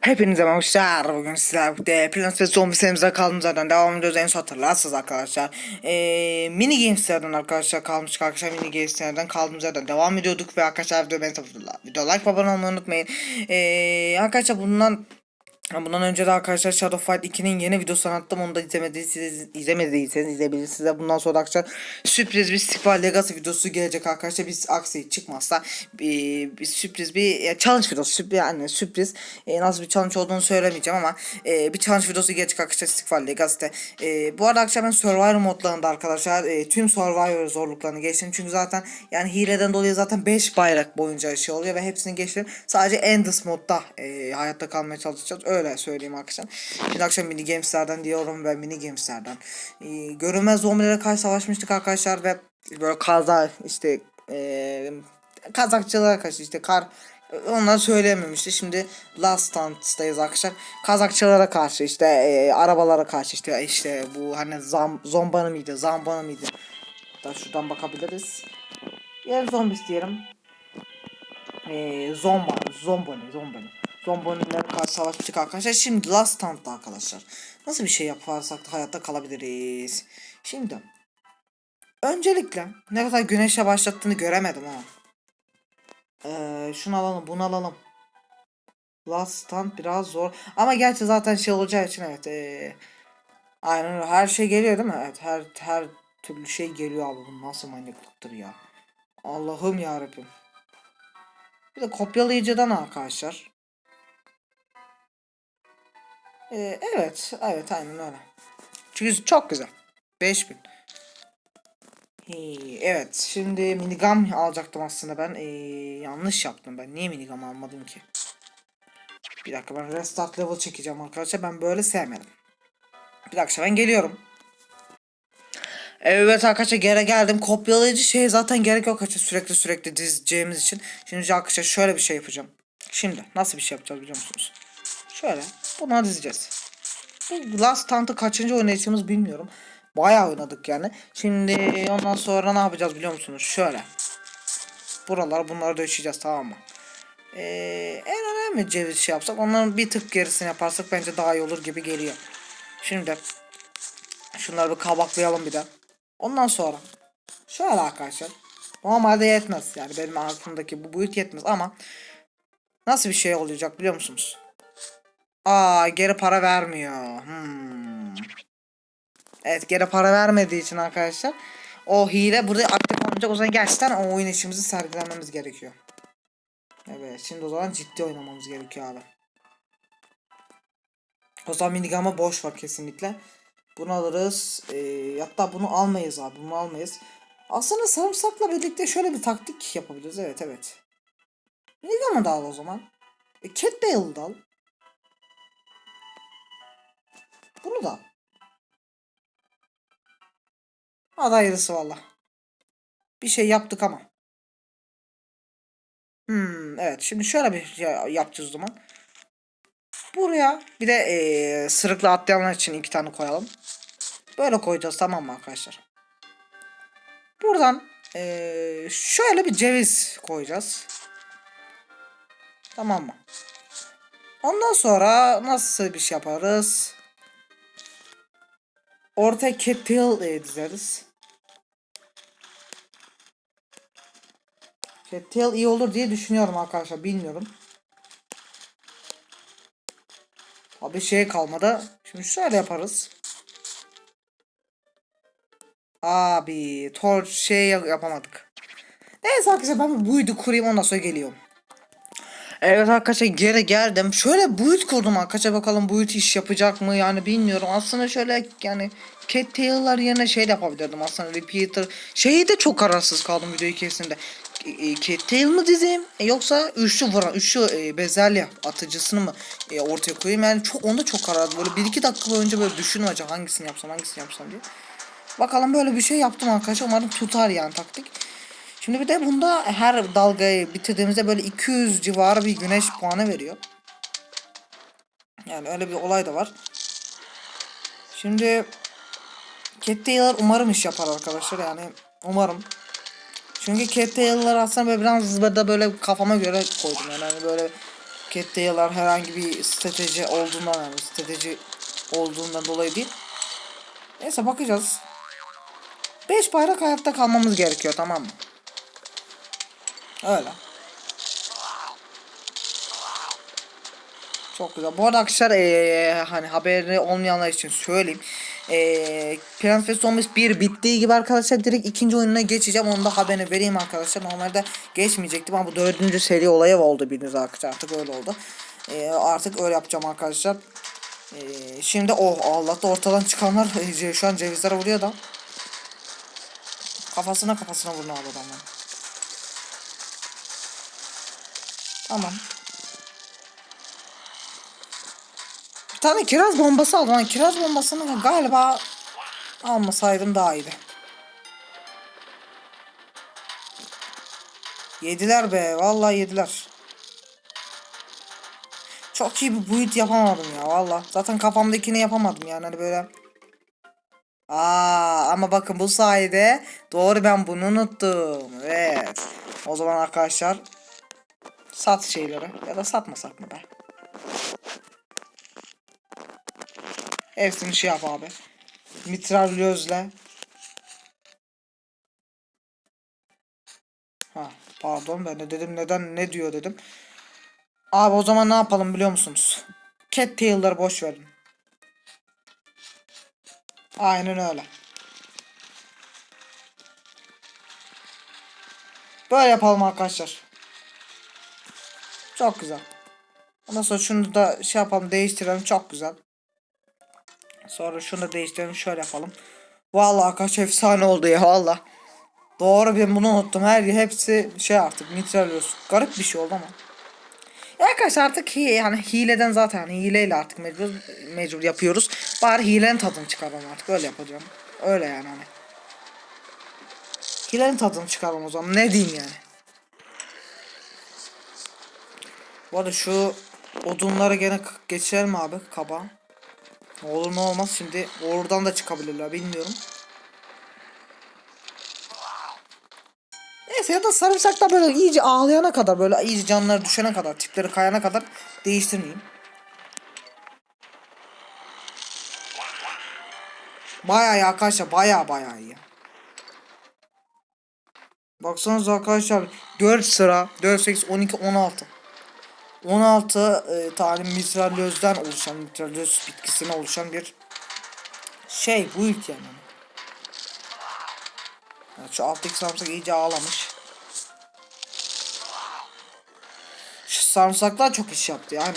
Hepinize merhabalar. Bugün sizlerle birlikte Plants ve Zombi serimize kaldığımız yerden devam ediyoruz. En son hatırlarsınız arkadaşlar. Ee, mini Games'lerden arkadaşlar kalmış arkadaşlar. Mini Games'lerden kaldığımız yerden devam ediyorduk. Ve arkadaşlar video beğenip video like abone olmayı unutmayın. Ee, arkadaşlar bundan Bundan önce de arkadaşlar Shadow Fight 2'nin yeni videosunu attım. Onu da izlemediyseniz, izlemediyseniz izleyebilirsiniz. Bundan sonra arkadaşlar sürpriz bir Squall Legacy videosu gelecek arkadaşlar. Biz aksi çıkmazsa bir, bir sürpriz bir challenge videosu. Sürpriz, yani sürpriz e, nasıl bir challenge olduğunu söylemeyeceğim ama e, bir challenge videosu gelecek arkadaşlar Squall Legacy'de. E, bu arada akşam ben Survivor modlarında arkadaşlar e, tüm Survivor zorluklarını geçtim. Çünkü zaten yani hileden dolayı zaten 5 bayrak boyunca şey oluyor ve hepsini geçtim. Sadece Endless modda e, hayatta kalmaya çalışacağız. Öyle söyleyeyim akşam. Şimdi akşam mini gameslerden diyorum ve mini gameslerden. E, görünmez zombilere karşı savaşmıştık arkadaşlar ve böyle kaza işte e, kazakçılara karşı işte kar onlar söyleyememişti. Şimdi Last Stand'dayız arkadaşlar. Kazakçılara karşı işte e, arabalara karşı işte işte bu hani zam, zombanı mıydı zambanı mıydı? Da şuradan bakabiliriz. Yer zombis diyelim. Ee, zomba, zombani, zombani. Zombaniler karşı savaşmıştık arkadaşlar. Şimdi Last Stand'da arkadaşlar. Nasıl bir şey yaparsak da hayatta kalabiliriz. Şimdi. Öncelikle ne kadar güneşe başlattığını göremedim ama. Ee, şunu alalım, bunu alalım. Last Stand biraz zor. Ama gerçi zaten şey olacağı için evet. Ee, aynen. Her şey geliyor değil mi? Evet her her türlü şey geliyor abi. Bu nasıl manyaklıktır ya. Allah'ım yarabbim. Bir de kopyalayıcıdan arkadaşlar. Ee, evet. Evet aynen öyle. Çünkü çok güzel. 5000. Hey, evet. Şimdi minigam alacaktım aslında ben. Ee, yanlış yaptım ben. Niye minigam almadım ki? Bir dakika ben restart level çekeceğim arkadaşlar. Ben böyle sevmedim. Bir dakika ben geliyorum. Evet arkadaşlar geri geldim. Kopyalayıcı şey zaten gerek yok arkadaşlar sürekli sürekli dizeceğimiz için. Şimdi arkadaşlar şöyle bir şey yapacağım. Şimdi nasıl bir şey yapacağız biliyor musunuz? Şöyle bunu dizeceğiz. Bu Last Tant'ı kaçıncı oynayışımız bilmiyorum. Bayağı oynadık yani. Şimdi ondan sonra ne yapacağız biliyor musunuz? Şöyle. Buralar bunları döşeyeceğiz tamam mı? Ee, en önemli ceviz şey yapsak onların bir tık gerisini yaparsak bence daha iyi olur gibi geliyor. Şimdi şunları bir kabaklayalım bir de. Ondan sonra şöyle arkadaşlar. Normalde yetmez yani benim aklımdaki bu boyut yetmez ama nasıl bir şey olacak biliyor musunuz? Aa geri para vermiyor. Hmm. Evet geri para vermediği için arkadaşlar o hile burada aktif olmayacak. O zaman gerçekten o oyun işimizi sergilememiz gerekiyor. Evet şimdi o zaman ciddi oynamamız gerekiyor abi. O zaman minigama boş var kesinlikle. Bunu alırız. Ee, hatta bunu almayız abi. Bunu almayız. Aslında sarımsakla birlikte şöyle bir taktik yapabiliriz. Evet evet. Minigam'ı da al o zaman. E, Cat da al. Bunu da. Hadi valla. Bir şey yaptık ama. Hmm, evet şimdi şöyle bir şey yapacağız o zaman. Buraya bir de ee, sırıkla atlayanlar için iki tane koyalım. Böyle koyacağız tamam mı arkadaşlar? Buradan ee, şöyle bir ceviz koyacağız. Tamam mı? Ondan sonra nasıl bir şey yaparız? Ortaya cattail e, dizeriz. Cattail iyi olur diye düşünüyorum arkadaşlar. Bilmiyorum. Abi şey kalmadı. Şimdi şöyle yaparız. Abi torch şey yapamadık. Neyse arkadaşlar ben bu build'i kurayım ondan sonra geliyorum. Evet arkadaşlar geri geldim. Şöyle build kurdum arkadaşlar bakalım build iş yapacak mı yani bilmiyorum. Aslında şöyle yani cattail'lar yerine şey de yapabilirdim aslında repeater. Şeyi de çok kararsız kaldım video ikisinde. E, cattail mı dizeyim e, yoksa üçlü vuran üçlü e, bezelye atıcısını mı e, ortaya koyayım yani çok onda çok kararlı böyle bir iki dakika boyunca böyle düşünün acaba hangisini yapsam hangisini yapsam diye. Bakalım böyle bir şey yaptım arkadaşlar umarım tutar yani taktik. Şimdi bir de bunda her dalgayı bitirdiğimizde böyle 200 civarı bir güneş puanı veriyor. Yani öyle bir olay da var. Şimdi Cattail'lar umarım iş yapar arkadaşlar yani umarım. Çünkü Cattail'lar aslında böyle biraz da böyle kafama göre koydum yani hani böyle Cattail'lar herhangi bir strateji olduğundan yani strateji olduğundan dolayı değil. Neyse bakacağız. 5 bayrak hayatta kalmamız gerekiyor tamam mı? Öyle. Çok güzel. Bu arada arkadaşlar eee, hani haberi olmayanlar için söyleyeyim. Eee Plants vs Zombies 1 bittiği gibi arkadaşlar direkt ikinci oyununa geçeceğim. Onu da haberini vereyim arkadaşlar. Normalde geçmeyecektim ama bu dördüncü seri olayı oldu bildiğiniz arkadaşlar. Artık öyle oldu. Eee, artık öyle yapacağım arkadaşlar. Eee, şimdi oh Allah'ta ortadan çıkanlar e, şu an cevizlere vuruyor da. Kafasına kafasına vurun abi adamlar. Tamam. Bir tane kiraz bombası aldım. Hani kiraz bombasını galiba almasaydım daha iyiydi. Yediler be. Vallahi yediler. Çok iyi bir build yapamadım ya valla. Zaten kafamdakini yapamadım yani hani böyle. Aa ama bakın bu sayede doğru ben bunu unuttum. Evet. O zaman arkadaşlar sat şeyleri ya da satmasak mı be? Hepsini şey yap abi. Mitralyözle. Ha pardon ben de dedim neden ne diyor dedim. Abi o zaman ne yapalım biliyor musunuz? Cattail'ları boş verin. Aynen öyle. Böyle yapalım arkadaşlar. Çok güzel. Ondan sonra şunu da şey yapalım değiştirelim çok güzel. Sonra şunu da değiştirelim şöyle yapalım. Vallahi arkadaş efsane oldu ya valla. Doğru ben bunu unuttum. Her hepsi şey artık mitralyöz. Garip bir şey oldu ama. Ya arkadaşlar artık hi yani hileden zaten hileyle artık mecbur mecbur yapıyoruz. Bari hilenin tadını çıkaralım artık öyle yapacağım. Öyle yani hani. Hilenin tadını çıkaralım o zaman ne diyeyim yani. Bu arada şu odunları gene k- geçelim abi kaba. Olur ne olmaz şimdi oradan da çıkabilirler bilmiyorum. Neyse ya da sarımsakla böyle iyice ağlayana kadar böyle iyice canları düşene kadar tipleri kayana kadar değiştirmeyeyim. Bayağı iyi arkadaşlar bayağı bayağı iyi. Baksanıza arkadaşlar 4 sıra 4 8 12 16 16 e, tane mitralyözden oluşan mitralyöz bitkisine oluşan bir şey bu ilk yani. Yani şu alttaki sarımsak iyice ağlamış. Şu sarımsaklar çok iş yaptı yani.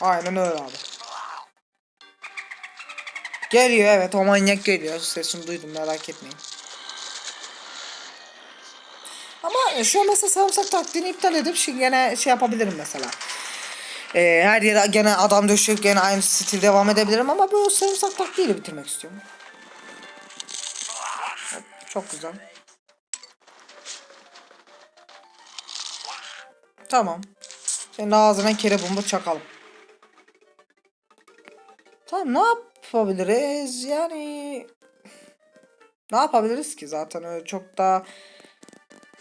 Aynen öyle abi. Geliyor evet o manyak geliyor. Sesini duydum merak etmeyin. Ama şu an mesela sarımsak taktiğini iptal edip şimdi gene şey yapabilirim mesela. Ee, her yere gene adam döşeyip gene aynı stil devam edebilirim ama bu sarımsak taktiğiyle bitirmek istiyorum. Çok güzel. Tamam. Senin ağzına kere bomba çakalım. Tamam ne yapabiliriz? Yani ne yapabiliriz ki zaten öyle çok da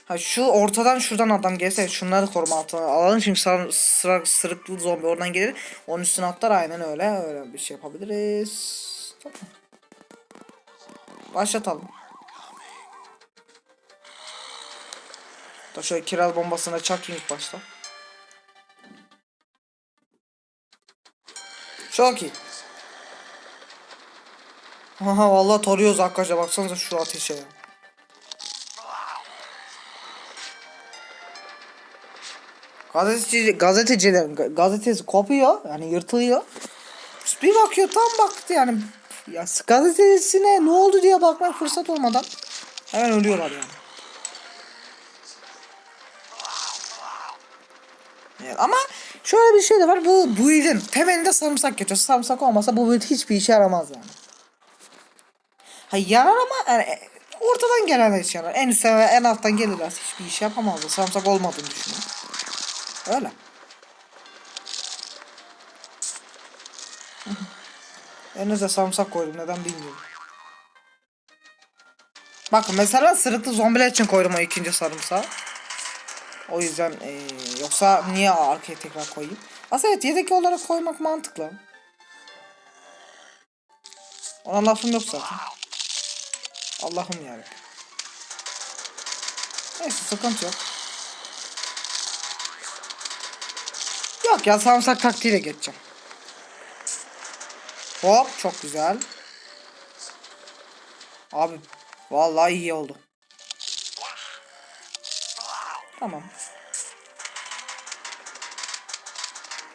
Ha şu ortadan şuradan adam gelse şunları koruma altına alalım şimdi sıra, sıra sırıklı zombi oradan gelir onun üstüne atlar aynen öyle öyle bir şey yapabiliriz. Tamam. Başlatalım. Da şöyle kiraz bombasına çakayım ilk başta. Çok iyi. Aha vallahi toruyoruz arkadaşlar baksanıza şu ateşe ya. Gazeteci, gazetecilerin ga- gazetesi kopuyor yani yırtılıyor. Bir bakıyor tam baktı yani ya gazetesine ne oldu diye bakmak fırsat olmadan hemen ölüyorlar yani. Evet, ama şöyle bir şey de var bu build'in temelinde sarımsak geçiyor. Sarımsak olmasa bu build hiçbir işe yaramaz yani. Ha yarar ama yani e, ortadan gelenler için yarar. En üstten en alttan gelirler hiçbir iş yapamazlar. Sarımsak olmadığını düşünüyorum. Öyle. Önünüze sarımsak koydum neden bilmiyorum. Bakın mesela sırıklı zombiler için koydum o ikinci sarımsağı. O yüzden eee, yoksa niye arkaya tekrar koyayım? Aslında evet yedek olarak koymak mantıklı. Ona lafım yok zaten. Allah'ım yarabbim. Neyse sıkıntı yok. Yok ya sarımsak taktiğiyle geçeceğim. Hop çok güzel. Abi vallahi iyi oldu. Tamam.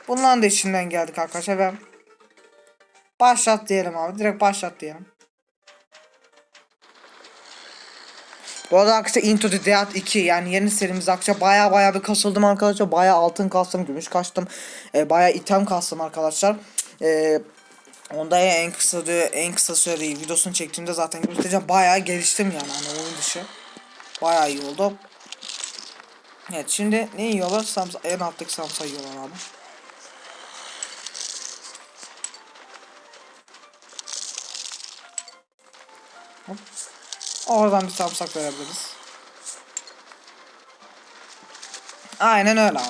Bunların da içinden geldik arkadaşlar ben. Başlat diyelim abi. Direkt başlat diyelim. Bu arada arkadaşlar Into the Dead 2 yani yeni serimiz arkadaşlar baya baya bir kasıldım arkadaşlar. Baya altın kastım, gümüş kastım. E, baya item kastım arkadaşlar. E, onda ya en kısa en kısa sürede videosunu çektiğimde zaten göstereceğim. Baya geliştim yani hani oyun dışı. Baya iyi oldu. Evet şimdi ne yiyorlar? Samsa en alttaki samsa yiyorlar abi. Oradan bir samsak verebiliriz. Aynen öyle abi.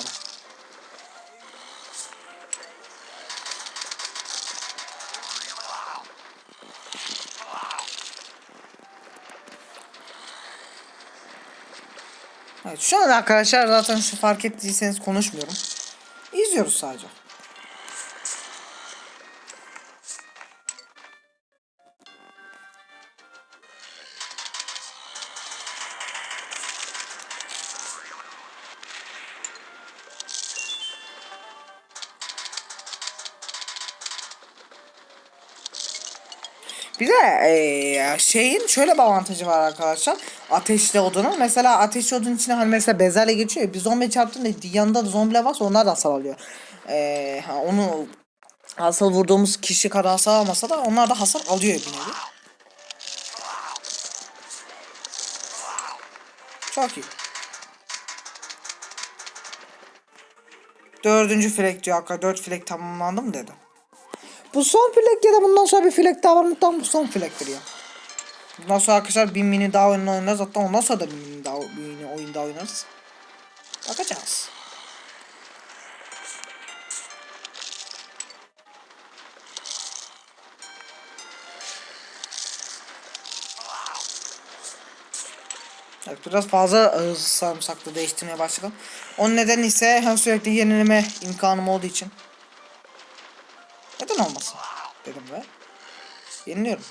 Evet şu an arkadaşlar zaten şu fark ettiyseniz konuşmuyorum. İzliyoruz sadece. Eee, şeyin şöyle bir avantajı var arkadaşlar. Ateşli odunun. Mesela ateşli odun içine hani mesela bezelye geçiyor. Bir zombi çarptığında yanında da zombiler varsa onlar da hasar alıyor. Ha, onu asıl vurduğumuz kişi kadar hasar almasa da onlar da hasar alıyor bir nevi. Çok iyi. Dördüncü filek diyor arkadaşlar. Dört filek tamamlandı mı dedi. Bu son filek ya da bundan sonra bir filek daha var? Tam bu son filektir ya. Bundan sonra arkadaşlar bir mini daha oyun oynarız. Hatta ondan sonra da bir mini, daha, mini oyun daha oynarız. Bakacağız. Evet, biraz fazla hızlı sarımsaklı değiştirmeye başladım. Onun nedeni ise hem sürekli yenileme imkanım olduğu için. Neden olmasın? Dedim ve yeniliyorum.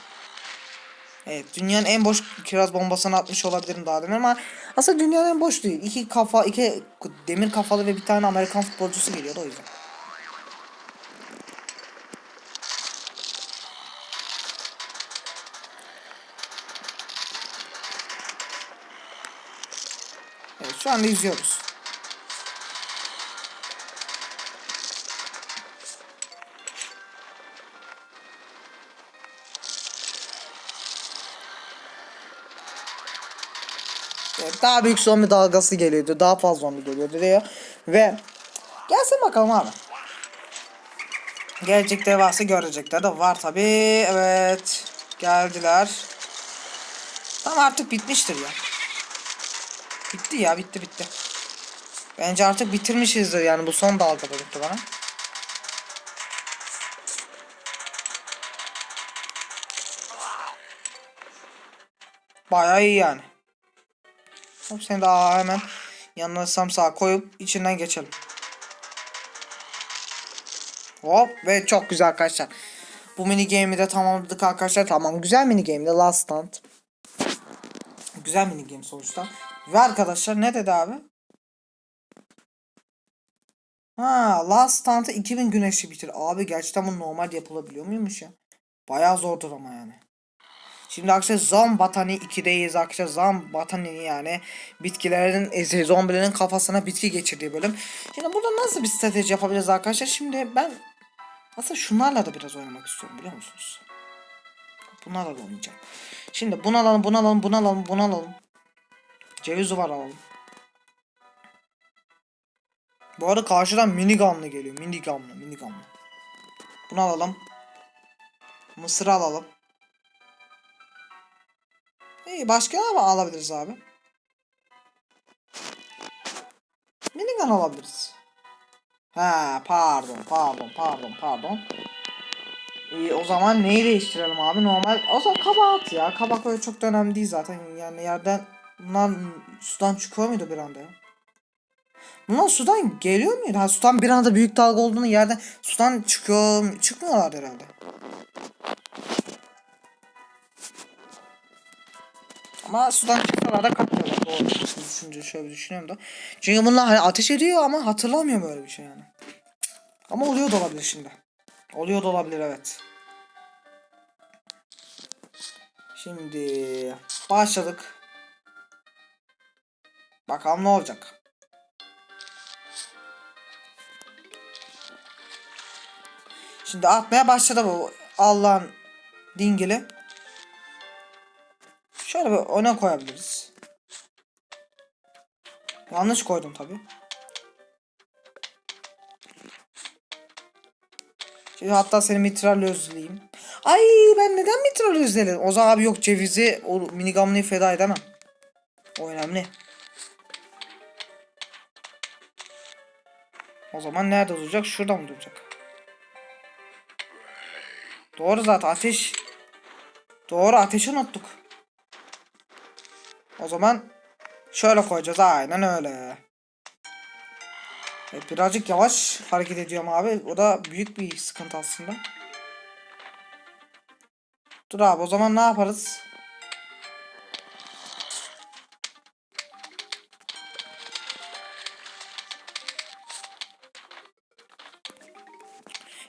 Evet dünyanın en boş kiraz bombasını atmış olabilirim daha demin ama aslında dünyanın en boş değil. İki kafa, iki demir kafalı ve bir tane Amerikan futbolcusu geliyordu o yüzden. Evet şu anda izliyoruz. Daha büyük zombi dalgası geliyordu. Daha fazla zombi geliyordu diyor. Ve gelsin bakalım abi. Gelecekleri varsa görecekler de var tabi. Evet. Geldiler. Tamam artık bitmiştir ya. Bitti ya bitti bitti. Bence artık bitirmişizdir yani bu son dalga bitti bana. Bayağı iyi yani. Hop seni daha hemen yanına samsağı koyup içinden geçelim. Hop ve çok güzel arkadaşlar. Bu mini game'i de tamamladık arkadaşlar. Tamam güzel mini game'di Last Stand. Güzel mini game sonuçta. Ve arkadaşlar ne dedi abi? Ha Last Stand'ı 2000 güneşi bitir. Abi gerçekten bu normal yapılabiliyor muymuş ya? Bayağı zordur ama yani. Şimdi arkadaşlar Zom Batani 2'deyiz arkadaşlar. Zom Batani yani bitkilerin, e, zombilerin kafasına bitki geçirdiği bölüm. Şimdi burada nasıl bir strateji yapabiliriz arkadaşlar? Şimdi ben aslında şunlarla da biraz oynamak istiyorum biliyor musunuz? Bunlarla da oynayacağım. Şimdi bunu alalım, bunu alalım, bunu alalım, bunu alalım. Ceviz var alalım. Bu arada karşıdan minigun'la geliyor. Minigun'la, minigun'la. Bunu alalım. Mısır alalım. İyi başka ne alabiliriz abi? Minigun alabiliriz. Ha pardon pardon pardon pardon. İyi o zaman neyi değiştirelim abi normal o zaman kabak ya kabak öyle çok da önemli değil zaten yani yerden bunlar sudan çıkıyor muydu bir anda ya? Bunlar sudan geliyor muydu? Ha sudan bir anda büyük dalga olduğunu yerden sudan çıkıyor çıkmıyorlar herhalde. Ama sudan çıksalar da kaçmıyorlar. Doğru. Düşünce şöyle düşünüyorum da. Çünkü bunlar hani ateş ediyor ama hatırlamıyorum öyle bir şey yani. Ama oluyor da olabilir şimdi. Oluyor da olabilir evet. Şimdi başladık. Bakalım ne olacak. Şimdi atmaya başladı bu Allah'ın dingili. Şöyle bir öne koyabiliriz. Yanlış koydum tabi. Hatta seni mitralle özleyeyim. Ay ben neden mitralle özledim? O zaman abi yok cevizi o minigamlıyı feda edemem. O önemli. O zaman nerede duracak? Şurada mı duracak? Doğru zaten ateş. Doğru ateşi unuttuk. O zaman şöyle koyacağız aynen öyle. Evet, birazcık yavaş hareket ediyorum abi. O da büyük bir sıkıntı aslında. Dur abi o zaman ne yaparız?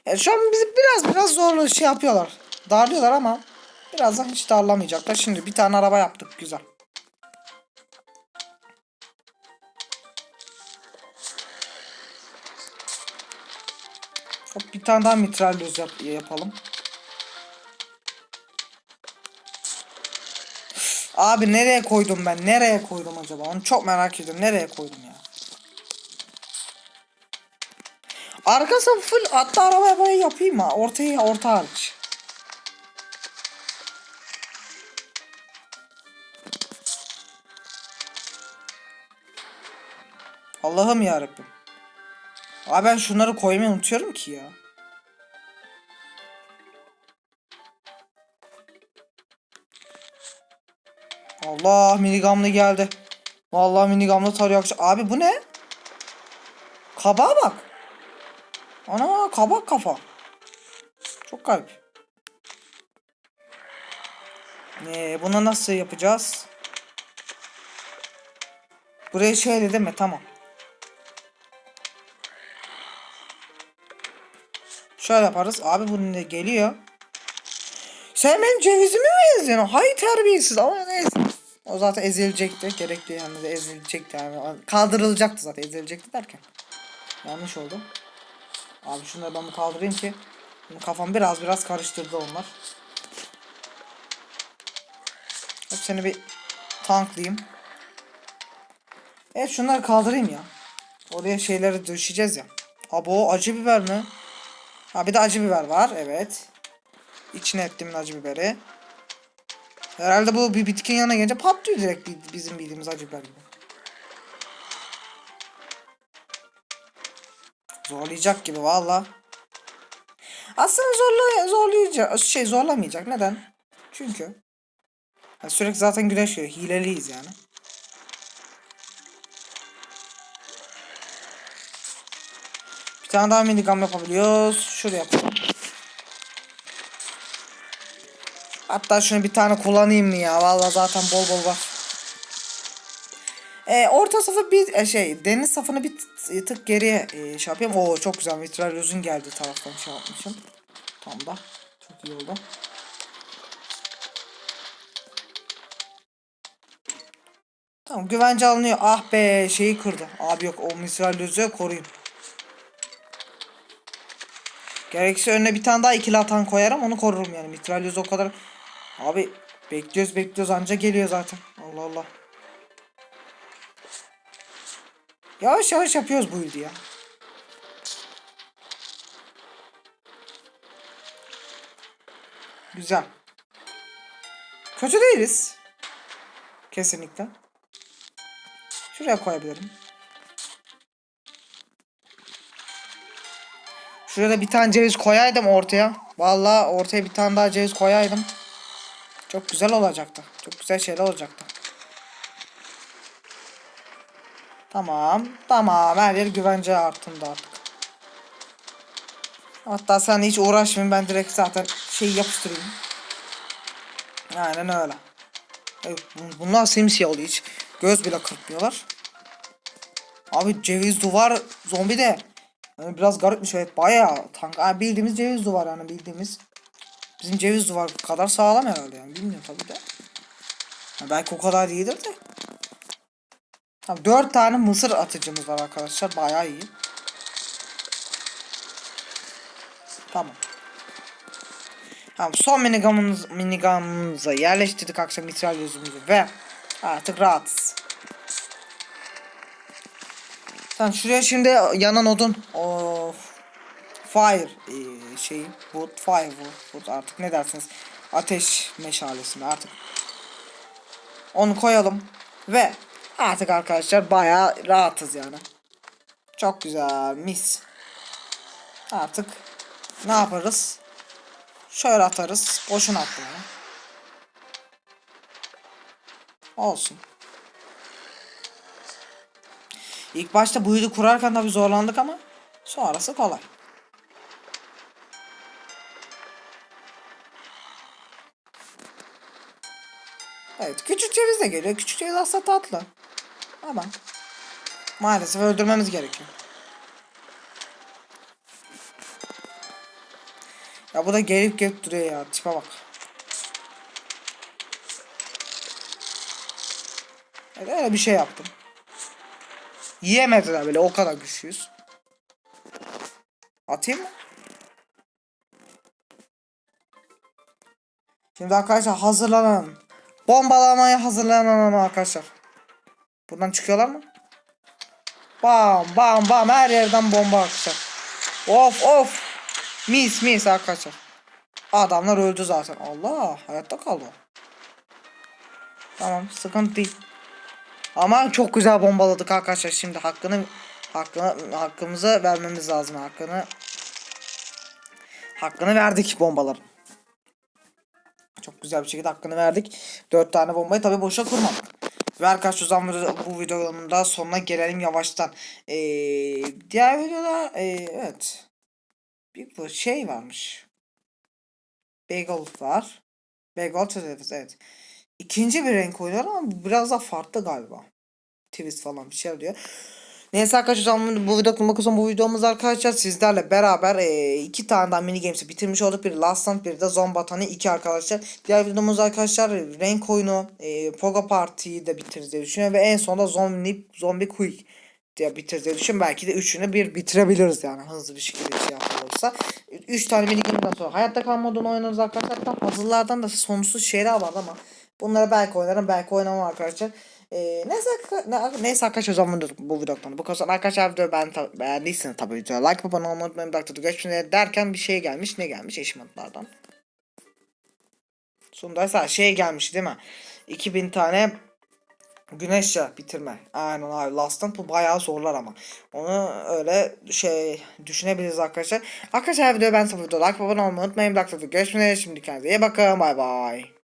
Evet, şu an bizi biraz biraz zorlu şey yapıyorlar. Darlıyorlar ama birazdan hiç darlamayacaklar. Şimdi bir tane araba yaptık güzel. Bir tane daha mitralyoz yap yapalım. Abi nereye koydum ben? Nereye koydum acaba? Onu çok merak ediyorum. Nereye koydum ya? Arkası full hatta arabaya böyle yapayım mı? Ortayı orta hariç. Allah'ım ya Rabbim. Abi ben şunları koymayı unutuyorum ki ya. Allah minigamlı geldi. Vallahi minigamlı tarıyor. Abi bu ne? Kabağa bak. Ana kabak kafa. Çok garip. Ne bunu nasıl yapacağız? Buraya şöyle değil mi? Tamam. Şöyle yaparız. Abi bu ne geliyor? Sen benim cevizimi mi eziyorsun? Hay terbiyesiz ama neyse. O zaten ezilecekti. Gerekli yani de ezilecekti yani. Kaldırılacaktı zaten ezilecekti derken. Yanlış oldu. Abi şunları ben kaldırayım ki. Kafam biraz biraz karıştırdı onlar. Hep seni bir tanklayayım. Evet şunları kaldırayım ya. Oraya şeyleri döşeceğiz ya. Abo acı biber mi? Ha bir de acı biber var. Evet. İçine ettim acı biberi. Herhalde bu bir bitkinin yanına gelince patlıyor direkt bizim bildiğimiz acı biber gibi. Zorlayacak gibi valla. Aslında zorla zorlayacak şey zorlamayacak. Neden? Çünkü ha, sürekli zaten güneş görüyor. Hileliyiz yani. Bir tane daha minigam yapabiliyoruz. Şuraya yapalım. Hatta şunu bir tane kullanayım mı ya? Valla zaten bol bol var. E, orta safı bir e, şey deniz safını bir tık geriye e, şey yapayım. Oo çok güzel vitralyozun geldi taraftan şey yapmışım. Tam da çok iyi oldu. Tamam güvence alınıyor. Ah be şeyi kırdı. Abi yok o mitralyozu koruyun. Gerekirse önüne bir tane daha ikili atan koyarım onu korurum yani. Mitralyoz o kadar. Abi bekliyoruz bekliyoruz anca geliyor zaten. Allah Allah. Yavaş yavaş yapıyoruz bu ildi ya. Güzel. Kötü değiliz. Kesinlikle. Şuraya koyabilirim. Şuraya da bir tane ceviz koyaydım ortaya. Vallahi ortaya bir tane daha ceviz koyaydım. Çok güzel olacaktı. Çok güzel şeyler olacaktı. Tamam. Tamam. Her yer güvence altında artık. Hatta sen hiç uğraşmayın. Ben direkt zaten şey yapıştırayım. Aynen öyle. Bunlar simsiyah oluyor hiç. Göz bile kırpmıyorlar. Abi ceviz duvar zombi de yani biraz garipmiş evet bayağı tank. Ha, bildiğimiz ceviz duvar yani bildiğimiz. Bizim ceviz duvar kadar sağlam herhalde yani bilmiyorum tabii de. Ha, belki o kadar değildir de. Tamam, 4 tane mısır atıcımız var arkadaşlar bayağı iyi. Tamam. Tamam son minigunımız, minigunumuza yerleştirdik akşam mitral yüzümüzü ve artık rahatız. Tamam şuraya şimdi yanan odun o fire e, şeyi wood fire wood artık ne dersiniz ateş meşalesini artık onu koyalım ve artık arkadaşlar bayağı rahatız yani. Çok güzel mis. Artık ne yaparız? Şöyle atarız. Boşuna attım ya. Olsun. İlk başta bu yolu kurarken tabi zorlandık ama sonrası kolay. Evet küçük ceviz de geliyor. Küçük ceviz aslında tatlı. Ama maalesef öldürmemiz gerekiyor. Ya bu da gelip gelip duruyor ya. Tipe bak. Evet, öyle bir şey yaptım. Yiyemediler bile o kadar güçlüyüz. Atayım mı? Şimdi arkadaşlar hazırlanın. Bombalamaya hazırlanın arkadaşlar. Buradan çıkıyorlar mı? Bam bam bam her yerden bomba arkadaşlar. Of of. Mis mis arkadaşlar. Adamlar öldü zaten. Allah hayatta kaldı. Tamam sıkıntı değil. Ama çok güzel bombaladık arkadaşlar. Şimdi hakkını hakkını hakkımızı vermemiz lazım hakkını. Hakkını verdik bombaların. Güzel bir şekilde hakkını verdik. 4 tane bombayı tabi boşa kurmadık. Ve arkadaşlar bu videonun da sonuna gelelim yavaştan. Ee, diğer videoda ee, evet. Bir bu şey varmış. Bagel var. Bagel evet evet. İkinci bir renk oynuyor ama biraz daha farklı galiba. Twist falan bir şey diyor. Neyse arkadaşlar bu video kurmak için bu videomuz arkadaşlar sizlerle beraber e, iki tane daha mini games'i bitirmiş olduk. Bir Last Stand bir de Zombatan'ı iki arkadaşlar. Diğer videomuz arkadaşlar renk oyunu e, Pogo Party'yi de bitiririz diye düşünüyorum. Ve en sonunda Zombie, Zombie Quick diye bitiririz diye düşünüyorum. Belki de üçünü bir bitirebiliriz yani hızlı bir şekilde şey yapılırsa. Üç tane mini game'den sonra hayatta kalma modunu oynarız arkadaşlar. Hatta puzzle'lardan da sonsuz şeyler var ama bunları belki oynarım belki oynamam arkadaşlar. Ee, neyse, ne, neyse arkadaşlar o zaman bu- videodan bu kadar. Arkadaşlar videoyu ben ta- beğendiyseniz tabii videoya like abone olmayı unutmayın. Dakikada geçmeye derken bir şey gelmiş. Ne gelmiş? Eşmatlardan. Sundaysa şey gelmiş değil mi? 2000 tane güneş yağı bitirme. Aynen abi. Last'tan bu bayağı zorlar ama. Onu öyle şey düşünebiliriz arkadaşlar. Arkadaşlar videoyu ben sabah like abone olmayı unutmayın. Dakikada görüşmek üzere. Şimdi kendinize iyi bakın. Bay bay.